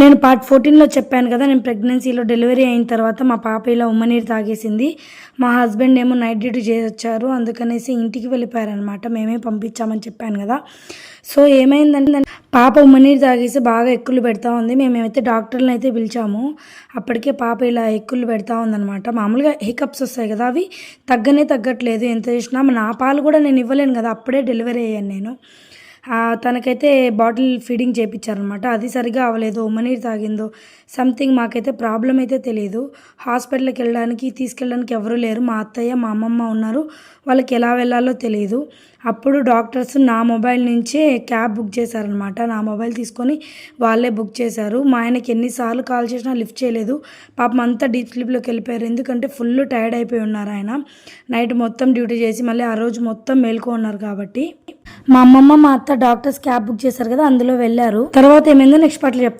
నేను పార్ట్ ఫోర్టీన్లో చెప్పాను కదా నేను ప్రెగ్నెన్సీలో డెలివరీ అయిన తర్వాత మా పాప ఇలా ఉమ్మనీరు తాగేసింది. మా హస్బెండ్ ఏమో నైట్ డ్యూటీ చేసి వచ్చారు అందుకనేసి ఇంటికి వెళ్ళిపోయారనమాట మేమే పంపించామని చెప్పాను కదా. సో ఏమైందంటే పాప ఉమ్మనీరు తాగేసి బాగా ఎక్కులు పెడతా ఉంది. మేమేమైతే డాక్టర్లను అయితే పిలిచాము. అప్పటికే పాప ఇలా ఎక్కులు పెడతా ఉందన్నమాట. మామూలుగా హికప్స్ వస్తాయి కదా అవి. తగ్గనే తగ్గట్లేదు. ఎంత చేసినా నా పాలు కూడా నేను ఇవ్వలేను కదా. అప్పుడే డెలివరీ అయ్యాను నేను. తనకైతే బాటిల్ ఫీడింగ్ చేయించారనమాట అది సరిగా అవ్వలేదు ఉమ్మనీరు తాగిందో సంథింగ్ మాకైతే ప్రాబ్లం అయితే తెలియదు హాస్పిటల్కి వెళ్ళడానికి తీసుకెళ్ళడానికి ఎవరూ లేరు. మా అత్తయ్య మా అమ్మమ్మ ఉన్నారు. వాళ్ళకి ఎలా వెళ్ళాలో తెలియదు అప్పుడు డాక్టర్స్ నా మొబైల్ నుంచే క్యాబ్ బుక్ చేశారనమాట నా మొబైల్ తీసుకొని వాళ్ళే బుక్ చేశారు. మా ఆయనకి ఎన్నిసార్లు కాల్ చేసినా లిఫ్ట్ చేయలేదు. పాపం అంతా డీప్ స్లీప్లోకి వెళ్ళిపోయారు. ఎందుకంటే ఫుల్ టైర్డ్ అయిపోయి ఉన్నారు ఆయన. నైట్ మొత్తం డ్యూటీ చేసి మళ్ళీ ఆ రోజు మొత్తం మేల్కొన్నారు కాబట్టి. మా అమ్మమ్మ మా అత్త డాక్టర్స్ క్యాబ్ బుక్ చేశారు కదా అందులో వెళ్ళారు. తర్వాత ఏమైందో నెక్స్ట్ పాటలు చెప్తాను